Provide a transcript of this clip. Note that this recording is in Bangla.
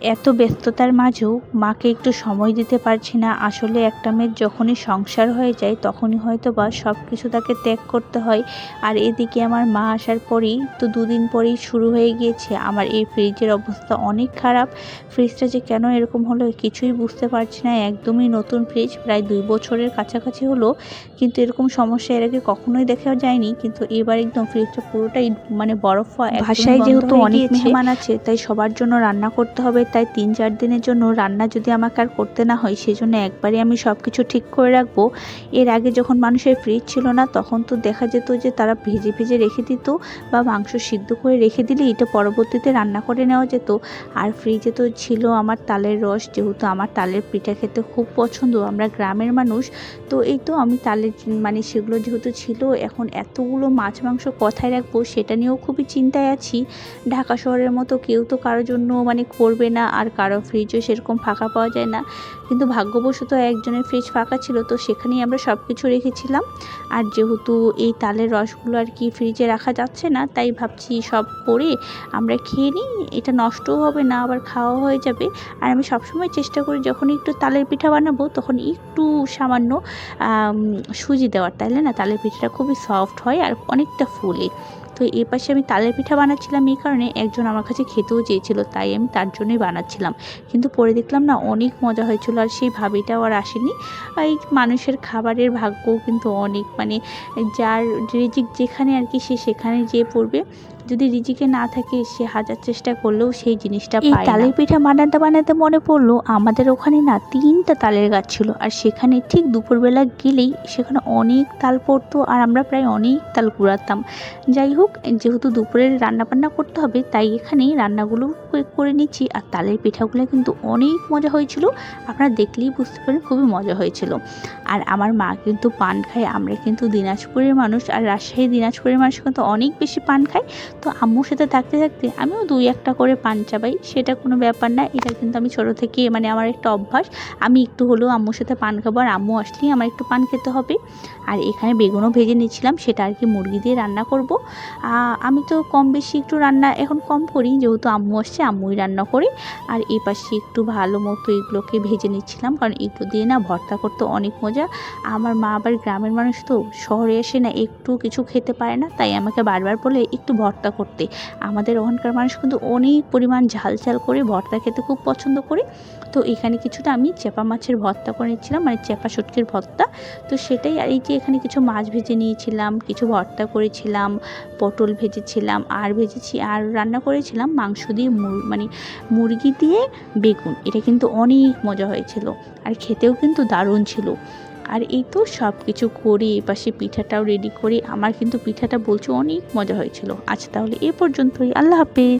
এত ব্যস্ততার মাঝেও মাকে একটু সময় দিতে পারছি না। আসলে একটা মেয়ের যখনই সংসার হয়ে যায় তখনই হয়তো বা সব কিছু তাকে ত্যাগ করতে হয়। আর এদিকে আমার মা আসার পরেই তো দুদিন পরেই শুরু হয়ে গিয়েছে। আমার এই ফ্রিজের অবস্থা অনেক খারাপ। ফ্রিজটা যে কেন এরকম হলো কিছুই বুঝতে পারছি না। একদমই নতুন ফ্রিজ প্রায় দুই বছরের কাছাকাছি হলো। কিন্তু এরকম সমস্যা এর আগে কখনোই দেখা যায়নি। কিন্তু এবার একদম ফ্রিজটা পুরোটাই মানে বরফ হয় ভাষায় যেহেতু অনেক মেহমান আছে তাই সবার জন্য রান্না করতে হবে তাই তিন চার দিনের জন্য রান্না যদি আমাকে আর করতে না হয় সেই জন্য একবারে আমি সব কিছু ঠিক করে রাখব। এর আগে যখন মানুষের ফ্রিজ ছিল না, তখন তো দেখা যেত যে তারা ভেজে ভেজে রেখে দিত বা মাংস সিদ্ধ করে রেখে দিলে এটা পরবর্তীতে রান্না করে নেওয়া যেত। আর ফ্রিজে তো ছিল আমার তালের রস, যেহেতু আমার তালের পিঠা খেতে খুব পছন্দ, আমরা গ্রামের মানুষ, তো এই তো আমি তালের মানে সেগুলো যেহেতু ছিল, এখন এতগুলো মাছ মাংস কথায় রাখব সেটা নিয়েও খুবই চিন্তায় আছি। ঢাকা শহরের মতো কেউ তো কারোর জন্য মানে করবে না আর কারও ফ্রিজও সেরকম ফাঁকা পাওয়া যায় না। কিন্তু ভাগ্যবশত একজনের ফ্রিজ ফাঁকা ছিল, তো সেখানেই আমরা সব কিছু রেখেছিলাম। আর যেহেতু এই তালের রসগুলো আর কি ফ্রিজে রাখা যাচ্ছে না, তাই ভাবছি সব করে আমরা খেয়ে নিই। এটা নষ্টও হবে না, আবার খাওয়া হয়ে যাবে। আর আমি সবসময় চেষ্টা করি যখন একটু তালের পিঠা বানাবো, তখন একটু সামান্য সুজি দেওয়ার। তাহলে না, তালের পিঠাটা খুবই সফট হয় আর অনেকটা ফুলে। তো এ পাশে আমি তালের পিঠা বানাচ্ছিলাম। এই কারণে একজন আমার কাছে খেতেও চেয়েছিল, তাই আমি তার জন্যই বানাচ্ছিলাম। কিন্তু পরে দেখলাম না, অনেক মজা হয়েছিল আর সেই ভাবিটাও আর আসেনি। এই মানুষের খাবারের ভাগ্যও কিন্তু অনেক। মানে যার রেজিক যেখানে আর কি সে সেখানে যেয়ে পড়বে। যদি রিজিকে না থাকে সে হাজার চেষ্টা করলেও সেই জিনিসটা এই। তালের পিঠা বানাতে বানাতে মনে পড়ল আমাদের ওখানে না তিনটা তালের গাছ ছিল। আর সেখানে ঠিক দুপুরবেলা গেলেই সেখানে অনেক তাল পড়তো আর আমরা প্রায় অনেক তাল কুড়াতাম। যাই হোক যেহেতু দুপুরে রান্না বান্না করতে হবে তাই এখানেই রান্নাগুলো করে- করে নিচ্ছি। আর তালের পিঠাগুলো কিন্তু অনেক মজা হয়েছিল। আপনারা দেখলেই বুঝতে পারেন খুবই মজা হয়েছিল। আর আমার মা কিন্তু পান খায় আমরা কিন্তু দিনাজপুরের মানুষ। আর রাজশাহী দিনাজপুরের মানুষ কিন্তু অনেক বেশি পান খায়। তো আম্মুর সাথে থাকতে থাকতে আমিও দুই একটা করে পান চাবাই। সেটা কোনো ব্যাপার না, এটা কিন্তু আমি ছোটো থেকে মানে আমার একটা অভ্যাস। আমি একটু হলেও আম্মুর সাথে পান খাব আর আম্মু আসলেই আমার একটু পান খেতে হবে। আর এখানে বেগুনও ভেজে নিচ্ছিলাম সেটা আর কি মুরগি দিয়ে রান্না করব। আমি তো কম বেশি একটু রান্না এখন কম করি, যেহেতু আম্মু আসছে, আম্মুই রান্না করি। আর এই পাশে একটু ভালো মতো এগুলোকে ভেজে নিচ্ছিলাম, কারণ এগুলো দিয়ে না ভর্তা করতে অনেক মজা। আমার মা আবার গ্রামের মানুষ তো, শহরে এসে না একটু কিছু খেতে পারে না, তাই আমাকে বারবার বলে, একটু ভর্তা করতে। আমাদের ওখানকার মানুষ কিন্তু অনেক পরিমাণ ঝাল ঝাল করে ভর্তা খেতে খুব পছন্দ করে। তো এখানে কিছুটা আমি চেপা মাছের ভর্তা করে নিচ্ছিলাম মানে চেপা শুটকির ভর্তা। তো সেটাই আর এই যে এখানে কিছু মাছ ভেজে নিয়েছিলাম, কিছু ভর্তা করেছিলাম, পটল ভেজেছিলাম, আর ভেজেছি, আর রান্না করেছিলাম মাংস দিয়ে মানে মুরগি দিয়ে বেগুন। এটা কিন্তু অনেক মজা হয়েছিল। আর খেতেও কিন্তু দারুণ ছিল। আর এই তো সব কিছু করে এপাশে পিঠাটাও রেডি করে আমার কিন্তু পিঠাটা বলছে অনেক মজা হয়েছিল। আচ্ছা তাহলে এ পর্যন্তই। আল্লাহ হাফেজ।